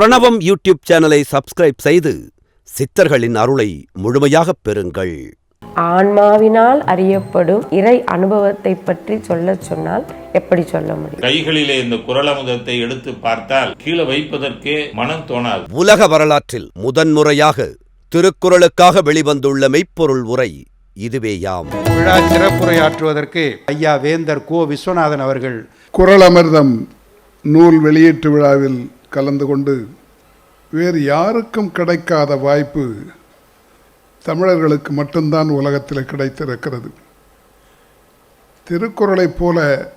பிரணவம் யூடியூப் சேனலை சப்ஸ்கிரைப் செய்து சித்தர்களின் அருளை முழுமையாகப் பெறுங்கள். ஆன்மாவினால் அறியப்படும் இறை அனுபவத்தை பற்றி சொல்லச் சொன்னால் எப்படி சொல்ல முடியும்? கைகளிலே இந்த குரலமுதத்தை எடுத்து பார்த்தால் கீழே வைப்பதற்கே மனம் தோணாது. உலக வரலாற்றில் முதன்முறையாக திருக்குறளுக்காக வெளிவந்துள்ள மெய்ப்பொருள் உரை இதுவேயாம். விழா சிறப்புரையாற்றுவதற்கு ஐயா வேந்தர் கோ விஸ்வநாதன் அவர்கள் குரலமிர்தம் நூல் வெளியீட்டு விழாவில் கலந்து கொண்டு வேறு யாருக்கும் கிடைக்காத வாய்ப்பு தமிழர்களுக்கு மட்டும்தான் உலகத்தில் கிடைத்திருக்கிறது. திருக்குறளைப் போல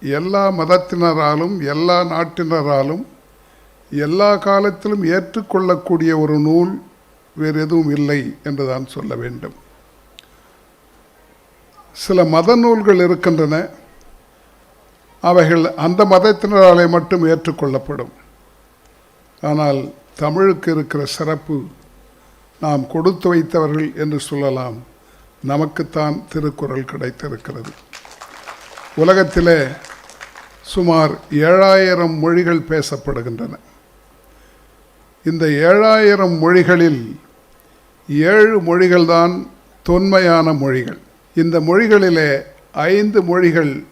எல்லா மதத்தினராலும் எல்லா நாட்டினராலும் எல்லா காலத்திலும் ஏற்றுக்கொள்ளக்கூடிய ஒரு நூல் வேறு எதுவும் இல்லை என்று தான் சொல்ல வேண்டும். சில மத நூல்கள் இருக்கின்றன. அவைகள் அந்த மதத்தினராலே மட்டும் ஏற்றுக்கொள்ளப்படும். ஆனால் தமிழுக்கு இருக்கிற சிறப்பு நாம் கொடுத்து வைத்தவர்கள் என்று சொல்லலாம். நமக்குத்தான் திருக்குறள் கிடைத்திருக்கிறது. உலகத்திலே சுமார் ஏழாயிரம் மொழிகள் பேசப்படுகின்றன. இந்த ஏழாயிரம் மொழிகளில் ஏழு மொழிகள்தான் தொன்மையான மொழிகள். இந்த மொழிகளிலே ஐந்து மொழிகள்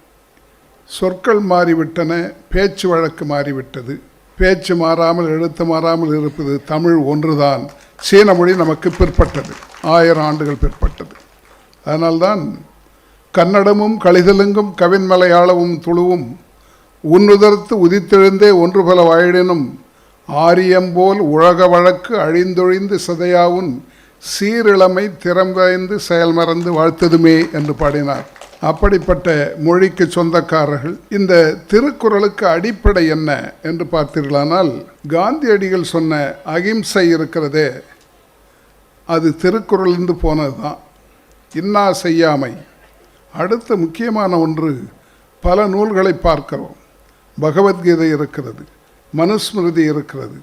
சொற்கள் மாறிவிட்டன பேச்சு வழக்கு மாறிவிட்டது. பேச்சு மாறாமல் எழுத்து மாறாமல் இருப்பது தமிழ் ஒன்றுதான். சீன மொழி நமக்கு பிற்பட்டது. ஆயிரம் ஆண்டுகள் பிற்பட்டது. அதனால்தான் கன்னடமும் கழிதலுங்கும் கவின் மலையாளமும் துளுவும் உன்னுதர்த்து உதித்தெழுந்தே ஒன்று பல வாழினும் ஆரியம்போல் உலக வழக்கு அழிந்தொழிந்து சதையாவுன் சீரிழமை திறம்பைந்து செயல்மறந்து வாழ்த்ததுமே என்று பாடினார். அப்படிப்பட்ட மொழிக்கு சொந்தக்காரர்கள் இந்த திருக்குறளுக்கு அடிப்படை என்ன என்று பார்த்தீர்களானால் காந்தியடிகள் சொன்ன அகிம்சை இருக்கிறதே அது திருக்குறளிலிருந்து போனது தான். இன்னா செய்யாமை. அடுத்த முக்கியமான ஒன்று பல நூல்களை பார்க்கிறோம். பகவத்கீதை இருக்கிறது மனுஸ்மிருதி இருக்கிறது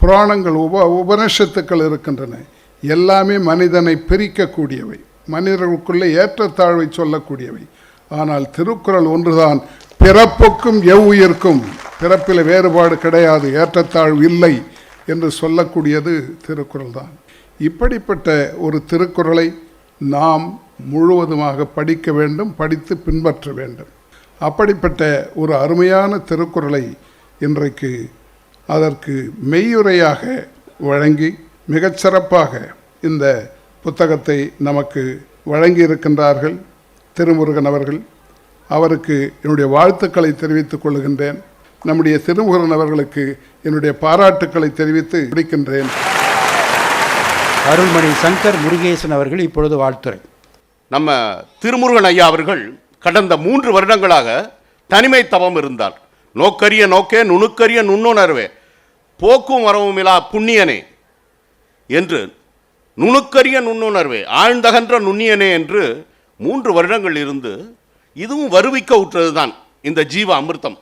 புராணங்கள் உப உபனிஷத்துக்கள் இருக்கின்றன. எல்லாமே மனிதனை பிரிக்கக்கூடியவை. மனிதர்களுக்குள்ளே ஏற்றத்தாழ்வை சொல்லக்கூடியவை. ஆனால் திருக்குறள் ஒன்றுதான். பிறப்புக்கும் எவ்வுயிருக்கும் பிறப்பில் வேறுபாடு கிடையாது ஏற்றத்தாழ்வு இல்லை என்று சொல்லக்கூடியது திருக்குறள் தான் இப்படிப்பட்ட ஒரு திருக்குறளை நாம் முழுவதுமாக படிக்க வேண்டும் படித்து பின்பற்ற வேண்டும். அப்படிப்பட்ட ஒரு அருமையான திருக்குறளை இன்றைக்கு அதற்கு மெய்யுரையாக வழங்கி மிகச்சிறப்பாக இந்த புத்தகத்தை நமக்கு வழங்கி இருக்கின்றார்கள் திருமுருகன் அவர்கள். அவருக்கு என்னுடைய வாழ்த்துக்களை தெரிவித்துக் கொள்கின்றேன். நம்முடைய திருமுருகன் அவர்களுக்கு என்னுடைய பாராட்டுக்களை தெரிவித்து முடிக்கின்றேன். அருள்மணி சங்கர் முருகேசன் அவர்கள் இப்பொழுது வாழ்த்துரை நம்ம திருமுருகன் ஐயா அவர்கள் கடந்த மூன்று வருடங்களாக தனிமை தவம் இருந்தார். நோக்கரிய நோக்கே நுணுக்கரிய நுண்ணுணர்வே போக்கும் வரவும் இலா புண்ணியனே என்று நுணுக்கரிய நுண்ணுணர்வே ஆழ்ந்தகன்ற நுண்ணியனே என்று மூன்று வருடங்கள் இருந்து இதுவும் வருவிக்க உற்றது தான் இந்த ஜீவ அமிர்தம்.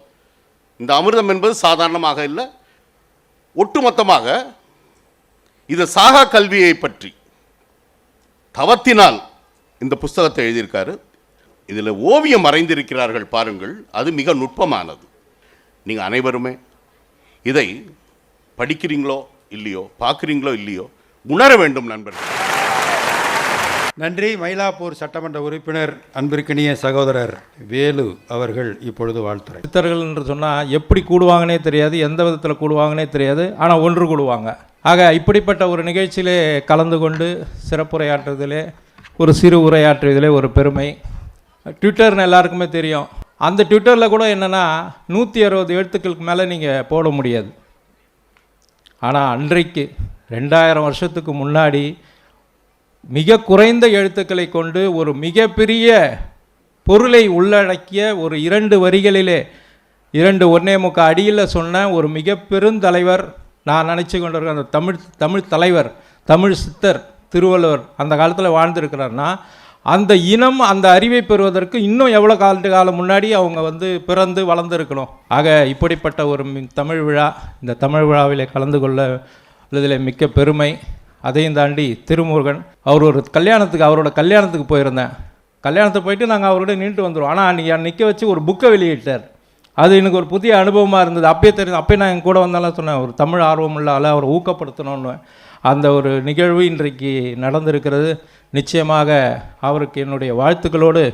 இந்த அமிர்தம் என்பது சாதாரணமாக இல்லை ஒட்டுமொத்தமாக இது சாகா கல்வியை பற்றி தவத்தினால் இந்த புஸ்தகத்தை எழுதியிருக்காரு. இதில் ஓவியம் வரைந்திருக்கிறார்கள் பாருங்கள் அது மிக நுட்பமானது. நீங்கள் அனைவருமே இதை படிக்கிறீங்களோ இல்லையோ பார்க்குறீங்களோ இல்லையோ உணர வேண்டும் நண்பர்கள். நன்றி. மயிலாப்பூர் சட்டமன்ற உறுப்பினர் அன்பிற்கினிய சகோதரர் வேலு அவர்கள் இப்பொழுது வாழ்த்துரை சித்தர்கள் என்று சொன்னால் எப்படி கூடுவாங்கன்னே தெரியாது எந்த விதத்தில் கூடுவாங்கன்னே தெரியாது ஆனால் ஒன்று கூடுவாங்க. ஆக இப்படிப்பட்ட ஒரு நிகழ்ச்சியிலே கலந்து கொண்டு சிறப்புரையாற்றுவதிலே ஒரு சிறு உரையாற்றுவதிலே ஒரு பெருமை. ட்விட்டர்னு எல்லாருக்குமே தெரியும். அந்த ட்விட்டரில் கூட என்னென்னா நூற்றி அறுபது எழுத்துக்களுக்கு மேலே நீங்கள் போட முடியாது. ஆனால் அன்றைக்கு ரெண்டாயிரம் வருஷத்துக்கு முன்னாடி மிக குறைந்த எழுத்துக்களை கொண்டு ஒரு மிகப்பெரிய பொருளை உள்ளடக்கிய ஒரு இரண்டு வரிகளிலே இரண்டு ஒன்னே முக்க அடியில் சொன்ன ஒரு மிக பெருந்தலைவர் நான் நினச்சி கொண்டிருக்கிற அந்த தமிழ் தமிழ் தலைவர் தமிழ் சித்தர் திருவள்ளுவர் அந்த காலத்தில் வாழ்ந்திருக்கிறார்னா அந்த இனம் அந்த அறிவை பெறுவதற்கு இன்னும் எவ்வளோ காலத்து காலம் முன்னாடி அவங்க வந்து பிறந்து வளர்ந்துருக்கணும். ஆக இப்படிப்பட்ட ஒரு தமிழ் விழா இந்த தமிழ் விழாவிலே கலந்து கொள்ள உள்ளதில் மிக்க பெருமை. அதையும் தாண்டி திருமுருகன் அவர் ஒரு கல்யாணத்துக்கு அவரோட கல்யாணத்துக்கு போயிருந்தேன். கல்யாணத்துக்கு போயிட்டு நாங்கள் அவரோட நின்றுட்டு வந்துடுவோம் ஆனால் அன்றைக்கி நிற்க வச்சு ஒரு புக்கை வெளியிட்டார். அது எனக்கு ஒரு புதிய அனுபவமாக இருந்தது. அப்பயே தெரியும் அப்பயே நான் என் கூட வந்தாலும் சொன்னேன் ஒரு தமிழ் ஆர்வம் உள்ள ஆளை அவரை ஊக்கப்படுத்தணும்னு. அந்த ஒரு நிகழ்வு இன்றைக்கு நடந்திருக்கிறது. நிச்சயமாக அவருக்கு என்னுடைய வாழ்த்துக்களோடு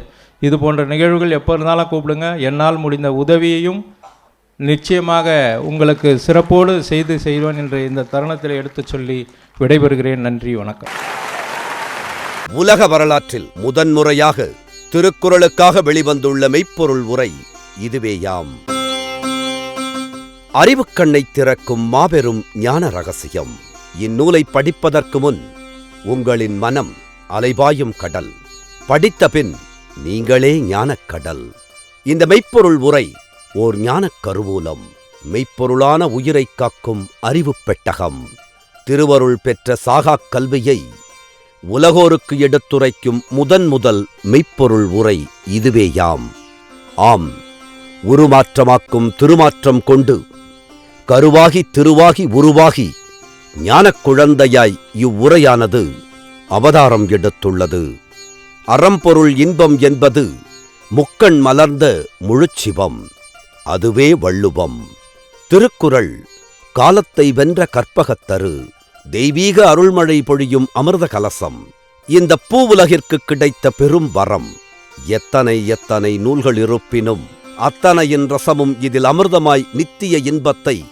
இது போன்ற நிகழ்வுகள் எப்போ இருந்தாலும் கூப்பிடுங்க. என்னால் முடிந்த உதவியையும் நிச்சயமாக உங்களுக்கு சிறப்போடு செய்து செய்வேன் என்று இந்த தருணத்தில் எடுத்துச் சொல்லி விடைபெறுகிறேன். நன்றி வணக்கம். உலக வரலாற்றில் முதன்முறையாக திருக்குறளுக்காக வெளிவந்துள்ள மெய்ப்பொருள் உரை இதுவேயாம் அறிவுக்கண்ணை திறக்கும் மாபெரும் ஞான ரகசியம். இந்நூலை படிப்பதற்கு முன் உங்களின் மனம் அலைபாயும் கடல். படித்த பின் நீங்களே ஞானக்கடல் இந்த மெய்ப்பொருள் உரை ஓர் ஞானக் கருவூலம் மெய்ப்பொருளான உயிரைக் காக்கும் அறிவுப் பெட்டகம். திருவருள் பெற்ற சாகாக் கல்வியை உலகோருக்கு எடுத்துரைக்கும் முதன் முதல் மெய்ப்பொருள் உரை இதுவேயாம். ஆம் உருமாற்றமாக்கும் திருமாற்றம் கொண்டு கருவாகி திருவாகி உருவாகி ஞானக் குழந்தையாய் இவ்வுரையானது அவதாரம் எடுத்துள்ளது. அறம்பொருள் இன்பம் என்பது முக்கண் மலர்ந்த முழுச்சிவம். அதுவே வள்ளுவம். திருக்குறள் காலத்தை வென்ற கற்பகத்தரு தெய்வீக அருள்மழை பொழியும் அமிர்த கலசம். இந்த பூவுலகிற்கு கிடைத்த பெரும் வரம். எத்தனை எத்தனை நூல்கள் இருப்பினும் அத்தனையின் ரசமும் இதில் அமிர்தமாய் நித்திய இன்பத்தை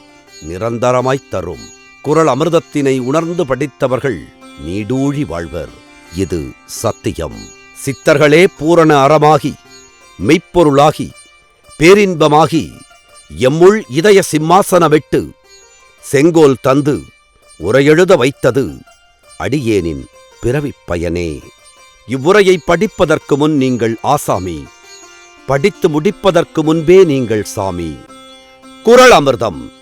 நிரந்தரமாய்த் தரும். குறள் அமிர்தத்தினை உணர்ந்து படித்தவர்கள் நீடூழி வாழ்வர். இது சத்தியம். சித்தர்களே பூரண அறமாகி மெய்ப்பொருளாகி பேரின்பமாகி எம்முள் இதய சிம்மாசனவிட்டு செங்கோல் தந்து உரையெழுத வைத்தது அடியேனின் பிறவிப் பயனே. இவ்வுரையை படிப்பதற்கு முன் நீங்கள் ஆசாமி படித்து முடிப்பதற்கு முன்பே நீங்கள் சாமி. குறள் அமிர்தம்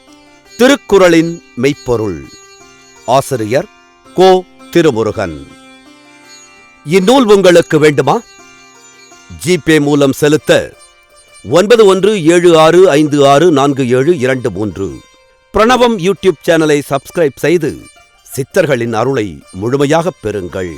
திருக்குறளின் மெய்ப்பொருள். ஆசிரியர் கோ. திருமுருகன். இந்நூல் உங்களுக்கு வேண்டுமா? ஜிபே மூலம் செலுத்த ஒன்பது ஒன்று ஏழு ஆறு ஐந்து ஆறு நான்கு ஏழு இரண்டு மூன்று. பிரணவம் யூடியூப் சேனலை சப்ஸ்கிரைப் செய்து சித்தர்களின் அருளை முழுமையாகப் பெறுங்கள்.